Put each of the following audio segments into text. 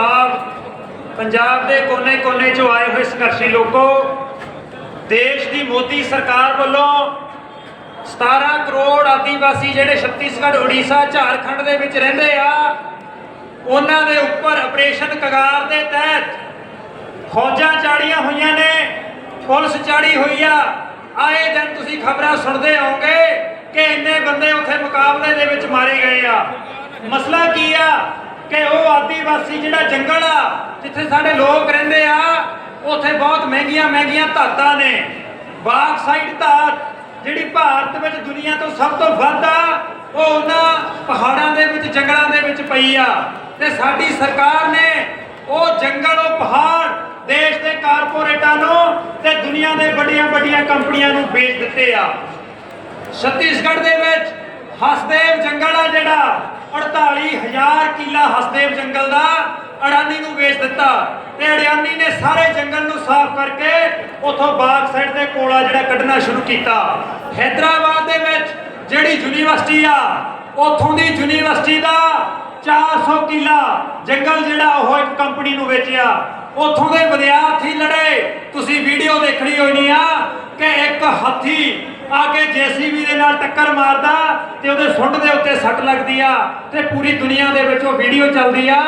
ਖਿਲਾਫ ਪੰਜਾਬ ਦੇ ਕੋਨੇ-ਕੋਨੇ 'ਚੋਂ ਆਏ ਹੋਏ ਸੰਘਰਸ਼ੀ ਲੋਕੋ, ਦੇਸ਼ ਦੀ ਮੋਦੀ ਸਰਕਾਰ ਵੱਲੋਂ 17 ਕਰੋੜ ਆਦੀਵਾਸੀ ਜਿਹੜੇ ਛੱਤੀਸਗੜ੍ਹ, ਉੜੀਸਾ, ਝਾਰਖੰਡ ਦੇ ਵਿੱਚ ਰਹਿੰਦੇ ਆ, ਉਹਨਾਂ ਦੇ ਉੱਪਰ ਆਪਰੇਸ਼ਨ ਕਗਾਰ ਦੇ ਤਹਿਤ ਫੌਜਾਂ ਚਾੜੀਆਂ ਹੋਈਆਂ ਨੇ, ਪੁਲਿਸ ਚਾੜੀ ਹੋਈ ਆ। ਆਏ ਦਿਨ ਤੁਸੀਂ ਖਬਰਾਂ ਸੁਣਦੇ ਹੋਵੋਗੇ ਕਿ ਇੰਨੇ ਬੰਦੇ ਉੱਥੇ ਮੁਕਾਬਲੇ ਦੇ ਵਿੱਚ ਮਾਰੇ ਗਏ ਆ। ਮਸਲਾ ਕੀ ਆ? ਕਿ ਉਹ ਆਦੀਵਾਸੀ ਜਿਹੜਾ ਜੰਗਲ ਆ, ਜਿੱਥੇ ਸਾਡੇ ਲੋਕ ਰਹਿੰਦੇ ਆ, ਉੱਥੇ ਬਹੁਤ ਮਹਿੰਗੀਆਂ ਮਹਿੰਗੀਆਂ ਧਾਤਾਂ ਨੇ। ਬਾਕਸਾਈਡ ਧਾਤ, ਜਿਹੜੀ ਭਾਰਤ ਵਿੱਚ ਦੁਨੀਆ ਤੋਂ ਸਭ ਤੋਂ ਵੱਧ ਆ, ਉਹ ਉਹਨਾਂ ਪਹਾੜਾਂ ਦੇ ਵਿੱਚ, ਜੰਗਲਾਂ ਦੇ ਵਿੱਚ ਪਈ ਆ। ਤੇ ਸਾਡੀ ਸਰਕਾਰ ਨੇ ਉਹ ਜੰਗਲ, ਉਹ ਪਹਾੜ ਦੇਸ਼ ਦੇ ਕਾਰਪੋਰੇਟਾਂ ਨੂੰ ਤੇ ਦੁਨੀਆ ਦੇ ਵੱਡੀਆਂ ਵੱਡੀਆਂ ਕੰਪਨੀਆਂ ਨੂੰ ਵੇਚ ਦਿੱਤੇ ਆ। ਛੱਤੀਸਗੜ੍ਹ ਦੇ ਵਿੱਚ ਹਸਦੇਵ ਜੰਗਲ ਆ ਜਿਹੜਾ 48000 ਕਿੱਲਾ ਹਸਦੇਵ ਜੰਗਲ ਦਾ ਅਡਾਨੀ ਨੂੰ ਵੇਚ ਦਿੱਤਾ ਤੇ ਅਡਾਨੀ ਨੇ ਸਾਰੇ ਜੰਗਲ ਨੂੰ ਸਾਫ਼ ਕਰਕੇ ਉਥੋਂ ਬਾਗ ਸਾਈਡ ਦੇ ਕੋਲਾ ਜਿਹੜਾ ਕੱਢਣਾ ਸ਼ੁਰੂ ਕੀਤਾ। ਹੈਦਰਾਬਾਦ ਦੇ ਵਿੱਚ ਜਿਹੜੀ ਯੂਨੀਵਰਸਿਟੀ ਆ, ਉਥੋਂ ਦੀ ਯੂਨੀਵਰਸਿਟੀ ਦਾ 400 ਕਿੱਲਾ ਜੰਗਲ ਜਿਹੜਾ ਉਹ ਇੱਕ ਕੰਪਨੀ ਨੂੰ ਵੇਚਿਆ। ਉਥੋਂ ਦੇ ਵਿਦਿਆਰਥੀ ਲੜੇ। ਤੁਸੀਂ ਵੀਡੀਓ ਦੇਖਣੀ ਹੋਣੀ ਆ ਕਿ ਇੱਕ ਹਾਥੀ ਆ ਕੇ ਜੀਸੀਬੀ ਦੇ ਨਾਲ ਟੱਕਰ ਮਾਰਦਾ ਤੇ ਉਹਦੇ ਸੁੰਡ ਦੇ ਉੱਤੇ ਸੱਟ ਲੱਗਦੀ ਆ ਤੇ ਪੂਰੀ ਦੁਨੀਆ ਦੇ ਵਿੱਚ ਉਹ ਵੀਡੀਓ ਚੱਲਦੀ ਆ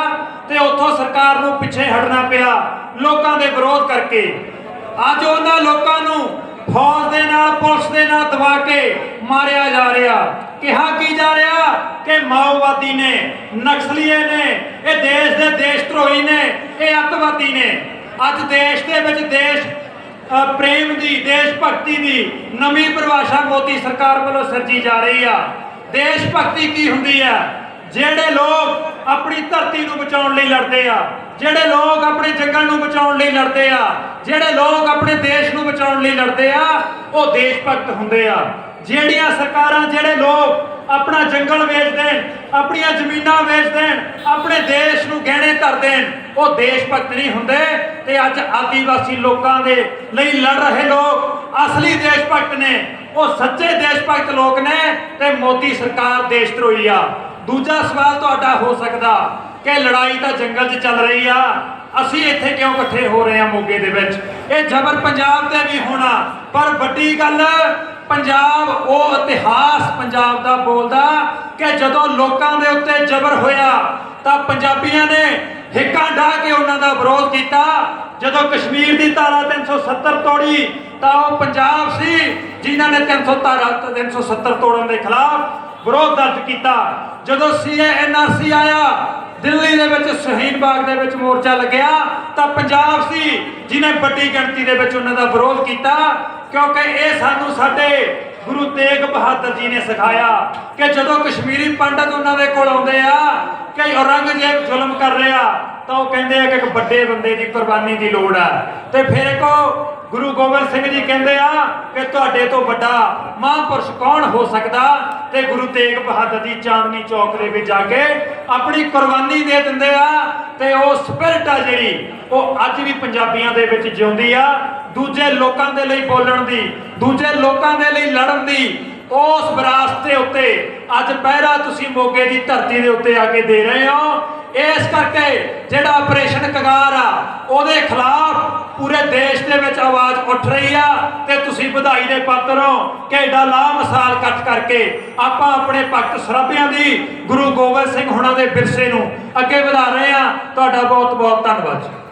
ਤੇ ਉੱਥੋਂ ਸਰਕਾਰ ਨੂੰ ਪਿੱਛੇ ਹਟਣਾ ਪਿਆ ਲੋਕਾਂ ਦੇ ਵਿਰੋਧ ਕਰਕੇ। ਅੱਜ ਉਹਨਾਂ ਲੋਕਾਂ ਨੂੰ ਫੌਜ ਦੇ ਨਾਲ, ਪੁਲਿਸ ਦੇ ਨਾਲ ਦਬਾ ਕੇ ਮਾਰਿਆ ਜਾ ਰਿਹਾ। ਕਿਹਾ ਕੀ ਜਾ ਰਿਹਾ? ਕਿ ਮਾਓਵਾਦੀ ਨੇ, ਨਕਸਲੀਏ ਨੇ, ਇਹ ਦੇਸ਼ ਦੇ ਦੇਸ਼ ਧਰੋਹੀ ਨੇ, ਇਹ ਅੱਤਵਾਦੀ ਨੇ। ਅੱਜ ਦੇਸ਼ ਦੇ ਵਿੱਚ ਦੇਸ਼ ਪ੍ਰੇਮ ਦੀ, ਦੇਸ਼ ਭਗਤੀ ਦੀ ਨਵੀਂ ਪਰਿਭਾਸ਼ਾ ਮੋਦੀ ਸਰਕਾਰ ਵੱਲੋਂ ਸਿਰਜੀ ਜਾ ਰਹੀ ਆ। ਦੇਸ਼ ਭਗਤੀ ਕੀ ਹੁੰਦੀ ਆ? ਜਿਹੜੇ ਲੋਕ ਆਪਣੀ ਧਰਤੀ ਨੂੰ ਬਚਾਉਣ ਲਈ ਲੜਦੇ ਆ, ਜਿਹੜੇ ਲੋਕ ਆਪਣੀ ਜੰਗਲ ਨੂੰ ਬਚਾਉਣ ਲਈ ਲੜਦੇ ਆ, ਜਿਹੜੇ ਲੋਕ ਆਪਣੇ ਦੇਸ਼ ਨੂੰ ਬਚਾਉਣ ਲਈ ਲੜਦੇ ਆ, ਉਹ ਦੇਸ਼ ਭਗਤ ਹੁੰਦੇ ਆ। ਜਿਹੜੀਆਂ ਸਰਕਾਰਾਂ, ਜਿਹੜੇ ਲੋਕ ਆਪਣਾ ਜੰਗਲ ਵੇਚ ਦੇਣ, ਆਪਣੀਆਂ ਜ਼ਮੀਨਾਂ ਵੇਚ ਦੇਣ, ਆਪਣੇ ਦੇਸ਼ ਨੂੰ ਗਹਿਣੇ ਧਰ ਦੇਣ, ਉਹ ਦੇਸ਼ ਭਗਤ ਨਹੀਂ ਹੁੰਦੇ ਤੇ ਅੱਜ ਆਦੀਵਾਸੀ ਲੋਕਾਂ ਦੇ ਲਈ ਲੜ ਰਹੇ ਲੋਕ, ਅਸਲੀ ਦੇਸ਼ ਭਗਤ ਨੇ, ਉਹ ਸੱਚੇ ਦੇਸ਼ ਭਗਤ ਲੋਕ ਨੇ ਤੇ ਮੋਦੀ ਸਰਕਾਰ ਦੇਸ਼ ਧਰੋਹੀ ਆ। ਦੂਜਾ ਸਵਾਲ ਤੁਹਾਡਾ ਹੋ ਸਕਦਾ ਕਿ ਲੜਾਈ ਤਾਂ ਜੰਗਲ 'ਚ ਚੱਲ ਰਹੀ ਆ। ਅਸੀਂ ਇੱਥੇ ਕਿਉਂ ਇਕੱਠੇ ਹੋ ਰਹੇ ਹਾਂ ਮੋਗੇ ਦੇ ਵਿੱਚ? ਇਹ ਜ਼ਬਰ ਪੰਜਾਬ ਤੇ ਵੀ ਹੋਣਾ, ਪਰ ਵੱਡੀ ਗੱਲ ਪੰਜਾਬ ਉਹ ਇਤਿਹਾਸ ਪੰਜਾਬ ਦਾ ਬੋਲਦਾ ਕਿ ਜਦੋਂ ਲੋਕਾਂ ਦੇ ਉੱਤੇ ਜ਼ਬਰ ਹੋਇਆ ਤਾਂ ਪੰਜਾਬੀਆਂ ਨੇ ਹਿੱਕਾਂ ਢਾਹ ਕੇ ਉਹਨਾਂ ਦਾ ਵਿਰੋਧ ਕੀਤਾ। ਜਦੋਂ ਕਸ਼ਮੀਰ ਦੀ ਧਾਰਾ 370 ਤੋੜੀ ਤਾਂ ਉਹ ਪੰਜਾਬ ਸੀ, ਜਿਨ੍ਹਾਂ ਨੇ 300 ਧਾਰਾ 370 ਤੋੜਨ ਦੇ ਖਿਲਾਫ ਵਿਰੋਧ ਦਰਜ ਕੀਤਾ। ਜਦੋਂ ਸੀਏ ਐਨਆਰਸੀ ਆਇਆ, ਦਿੱਲੀ ਦੇ ਵਿੱਚ ਸ਼ਹੀਦ ਬਾਗ ਦੇ ਵਿੱਚ ਮੋਰਚਾ ਲੱਗਿਆ ਤਾਂ ਪੰਜਾਬ ਸੀ ਜਿਨੇ ਵੱਡੀ ਗਿਣਤੀ ਦੇ ਵਿੱਚ ਉਹਨਾਂ ਦਾ ਵਿਰੋਧ ਕੀਤਾ, ਕਿਉਂਕਿ ਇਹ ਸਾਨੂੰ ਸਾਡੇ ਗੁਰੂ ਤੇਗ ਬਹਾਦਰ ਜੀ ਨੇ ਸਿਖਾਇਆ ਕਿ ਜਦੋਂ ਕਸ਼ਮੀਰੀ ਪੰਡਤ ਉਹਨਾਂ ਦੇ ਕੋਲ ਆਉਂਦੇ ਆ, ਕਿ ਔਰੰਗਜ਼ੇਬ ਜ਼ੁਲਮ ਕਰ ਰਿਹਾ ਤਾਂ ਉਹ ਕਹਿੰਦੇ ਆ ਕਿ ਇੱਕ ਵੱਡੇ ਬੰਦੇ ਦੀ ਕੁਰਬਾਨੀ ਦੀ ਲੋੜ ਆ। ਤੇ ਫਿਰ ਇੱਕ ਗੁਰੂ ਗੋਬਿੰਦ ਸਿੰਘ ਜੀ ਕਹਿੰਦੇ ਆ ਕਿ ਤੁਹਾਡੇ ਤੋਂ ਵੱਡਾ ਮਹਾਂਪੁਰਸ਼ ਕੌਣ ਹੋ ਸਕਦਾ? ਤੇ ਗੁਰੂ ਤੇਗ ਬਹਾਦਰ ਜੀ ਚਾਂਦਨੀ ਚੌਕ ਦੇ ਵਿੱਚ ਜਾ ਕੇ ਆਪਣੀ ਕੁਰਬਾਨੀ ਦੇ ਦਿੰਦੇ ਆ। ਤੇ ਉਹ ਸਪਿਰਟ ਆ ਜਿਹੜੀ, ਉਹ ਅੱਜ ਵੀ ਪੰਜਾਬੀਆਂ ਦੇ ਵਿੱਚ ਜਿਉਂਦੀ ਆ। ਦੂਜੇ ਲੋਕਾਂ ਦੇ ਲਈ ਬੋਲਣ ਦੀ, ਦੂਜੇ ਲੋਕਾਂ ਦੇ ਲਈ ਲੜਨ ਦੀ, ਉਸ ਵਿਰਾਸਤ ਦੇ ਉੱਤੇ ਅੱਜ ਪਹਿਰਾ ਤੁਸੀਂ ਮੋਗੇ ਦੀ ਧਰਤੀ ਦੇ ਉੱਤੇ ਆ ਕੇ ਦੇ ਰਹੇ ਹੋ। ਇਸ ਕਰਕੇ ਜਿਹੜਾ ਆਪਰੇਸ਼ਨ ਕਗਾਰ ਆ, ਉਹਦੇ ਖਿਲਾਫ ਪੂਰੇ ਦੇਸ਼ ਦੇ ਵਿੱਚ ਆਵਾਜ਼ ਉੱਠ ਰਹੀ ਆ ਤੇ ਤੁਸੀਂ ਵਧਾਈ ਦੇ ਪਾਤਰ ਹੋ। ਕਿ ਏਡਾ ਲਾ ਮਿਸਾਲ ਕੱਟ ਕਰਕੇ ਆਪਾਂ ਆਪਣੇ ਭਗਤ ਸਰਾਭਿਆਂ ਦੀ ਗੁਰੂ ਗੋਬਿੰਦ ਸਿੰਘ ਹੁਣਾਂ ਦੇ ਵਿਰਸੇ ਨੂੰ ਅੱਗੇ ਵਧਾ ਰਹੇ ਆ ਤੁਹਾਡਾ ਬਹੁਤ ਬਹੁਤ ਧੰਨਵਾਦ ਜੀ।